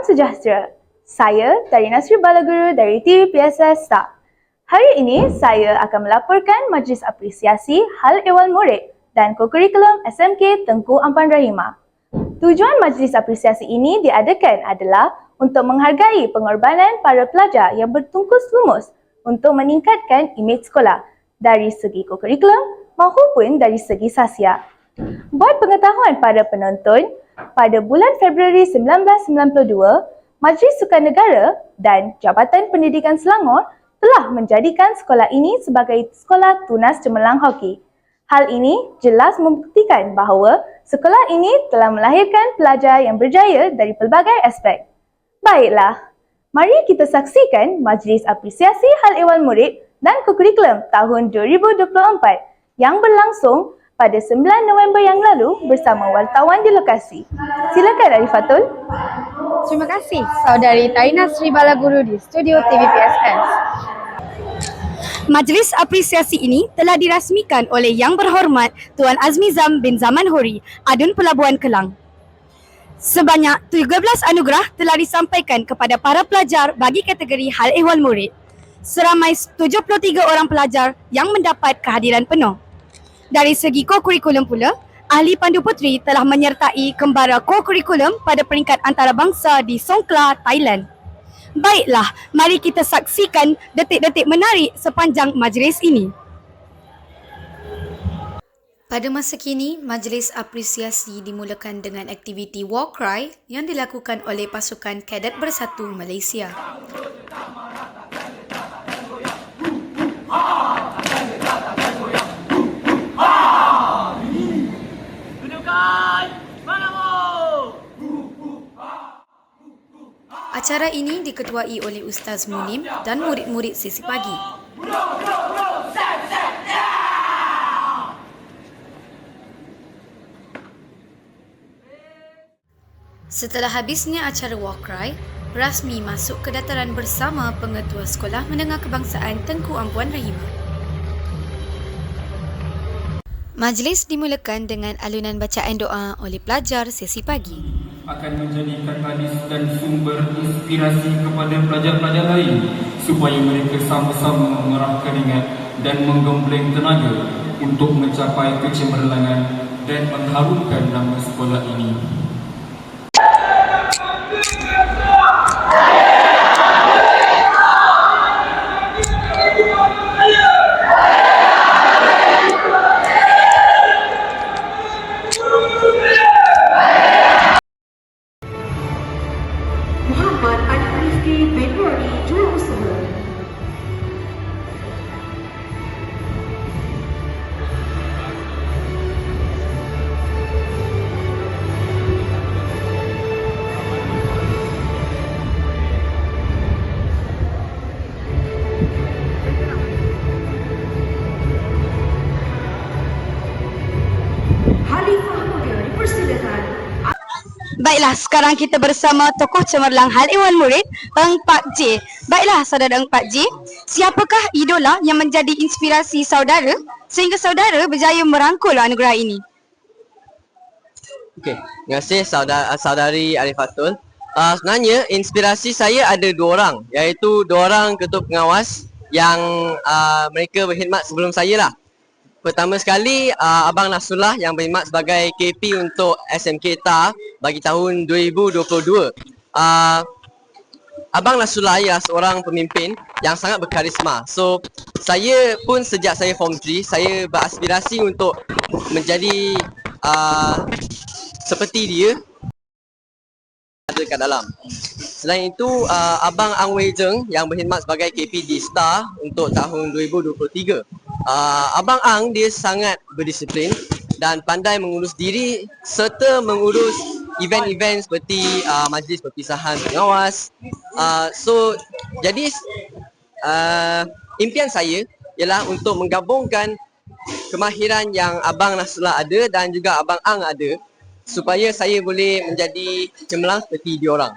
Salam sejahtera. Saya dari Nasri Balaguru dari TV PSS Star. Hari ini saya akan melaporkan Majlis Apresiasi Hal Ehwal Murid dan Kokurikulum SMK Tengku Ampan Rahimah. Tujuan Majlis Apresiasi ini diadakan adalah untuk menghargai pengorbanan para pelajar yang bertungkus lumus untuk meningkatkan imej sekolah dari segi kokurikulum maupun dari segi sasial. Buat pengetahuan para penonton, pada bulan Februari 1992, Majlis Sukan Negara dan Jabatan Pendidikan Selangor telah menjadikan sekolah ini sebagai sekolah tunas cemerlang hoki. Hal ini jelas membuktikan bahawa sekolah ini telah melahirkan pelajar yang berjaya dari pelbagai aspek. Baiklah, mari kita saksikan Majlis Apresiasi Hal Ehwal Murid dan Kurikulum tahun 2024 yang berlangsung pada 9 November yang lalu bersama wartawan di lokasi. Silakan Arifatul. Terima kasih saudari Taina Sri Balaguru di studio TVPSS. Majlis apresiasi ini telah dirasmikan oleh Yang Berhormat Tuan Azmi Zam bin Zaman Hori, Adun Pelabuhan Kelang. Sebanyak 13 anugerah telah disampaikan kepada para pelajar bagi kategori hal ehwal murid. Seramai 73 orang pelajar yang mendapat kehadiran penuh. Dari segi ko-kurikulum pula, Ahli Pandu Puteri telah menyertai kembara ko-kurikulum pada peringkat antarabangsa di Songkla, Thailand. Baiklah, mari kita saksikan detik-detik menarik sepanjang majlis ini. Pada masa kini, majlis apresiasi dimulakan dengan aktiviti War Cry yang dilakukan oleh pasukan Kadet Bersatu Malaysia. Acara ini diketuai oleh Ustaz Munim dan murid-murid sesi pagi. Setelah habisnya acara War Cry, rasmi masuk ke dataran bersama Pengetua Sekolah Menengah Kebangsaan Tengku Ampuan Rahimah. Majlis dimulakan dengan alunan bacaan doa oleh pelajar sesi pagi. Akan menjadi katalis dan sumber inspirasi kepada pelajar-pelajar lain supaya mereka sama-sama mengerah keringat dan menggembleng tenaga untuk mencapai kecemerlangan dan mengharumkan nama sekolah ini. keep it Baiklah, sekarang kita bersama tokoh cemerlang Hal Ehwal Murid, Eng Pak J. Baiklah, saudara Eng Pak J, siapakah idola yang menjadi inspirasi saudara sehingga saudara berjaya merangkul anugerah ini? Okey, terima kasih saudara, saudari Arifatul. Uh, sebenarnya inspirasi saya ada dua orang iaitu dua orang ketua pengawas yang uh, mereka berkhidmat sebelum saya lah. Pertama sekali uh, Abang Nasrullah yang berkhidmat sebagai KP untuk SMK TAR bagi tahun 2022. Uh, Abang Nasrullah ialah seorang pemimpin yang sangat berkarisma. So, saya pun sejak saya form 3, saya beraspirasi untuk menjadi uh, seperti dia ada kat dalam. Selain itu, uh, Abang Ang Wei Zheng yang berkhidmat sebagai KP di STAR untuk tahun 2023. Uh, Abang Ang dia sangat berdisiplin dan pandai mengurus diri serta mengurus event-event seperti uh, majlis perpisahan pengawas. Uh, so, jadi uh, impian saya ialah untuk menggabungkan kemahiran yang Abang Nasrullah ada dan juga Abang Ang ada supaya saya boleh menjadi cemerlang seperti diorang.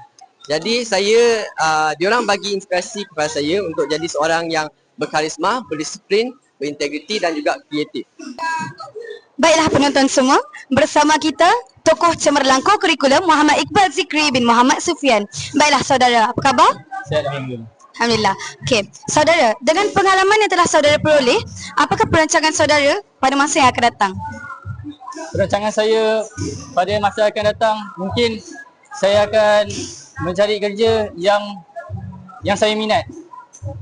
Jadi saya, uh, diorang bagi inspirasi kepada saya untuk jadi seorang yang berkarisma, berdisiplin, berintegriti dan juga kreatif. Baiklah penonton semua, bersama kita tokoh cemerlang kurikulum Muhammad Iqbal Zikri bin Muhammad Sufian. Baiklah saudara, apa khabar? Saya Alhamdulillah. Alhamdulillah. Okey, saudara, dengan pengalaman yang telah saudara peroleh, apakah perancangan saudara pada masa yang akan datang? Perancangan saya pada masa akan datang mungkin saya akan mencari kerja yang yang saya minat.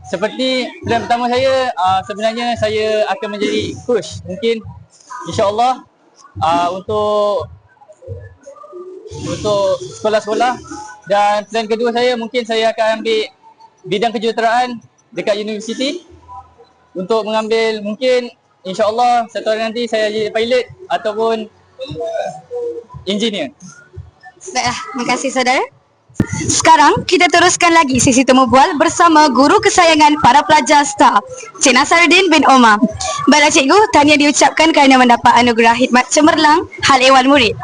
Seperti plan pertama saya uh, sebenarnya saya akan menjadi coach. Mungkin insya-Allah uh, untuk untuk sekolah-sekolah dan plan kedua saya mungkin saya akan ambil bidang kejuruteraan dekat universiti untuk mengambil mungkin insya-Allah satu hari nanti saya jadi pilot ataupun engineer. Baiklah, terima kasih saudara. Sekarang kita teruskan lagi sesi temu bual bersama guru kesayangan para pelajar STAR, Cik Nasaruddin bin Omar. Baiklah cikgu, tahniah diucapkan kerana mendapat anugerah khidmat cemerlang hal ehwal murid.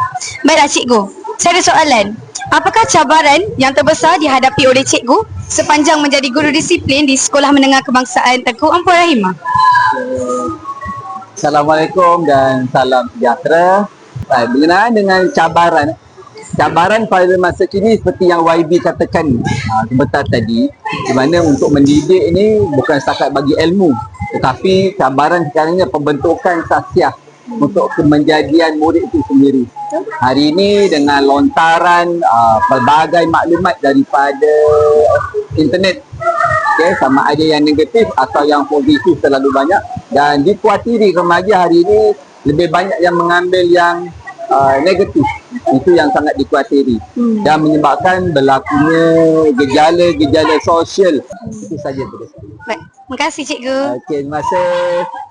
Baiklah cikgu, saya ada soalan. Apakah cabaran yang terbesar dihadapi oleh cikgu sepanjang menjadi guru disiplin di Sekolah Menengah Kebangsaan Tengku Ampul Rahimah? Assalamualaikum dan salam sejahtera. Baik, berkenaan dengan cabaran cabaran pada masa kini seperti yang YB katakan uh, sebentar tadi di mana untuk mendidik ini bukan setakat bagi ilmu tetapi cabaran sekarang ini pembentukan sasiah untuk kemenjadian murid itu sendiri. Hari ini dengan lontaran uh, pelbagai maklumat daripada internet okay, sama ada yang negatif atau yang positif terlalu banyak dan dikuatiri remaja hari ini lebih banyak yang mengambil yang uh, negatif itu yang sangat dikuatiri hmm. dan menyebabkan berlakunya gejala-gejala sosial itu saja. Baik, terima kasih cikgu. Okey, terima kasih.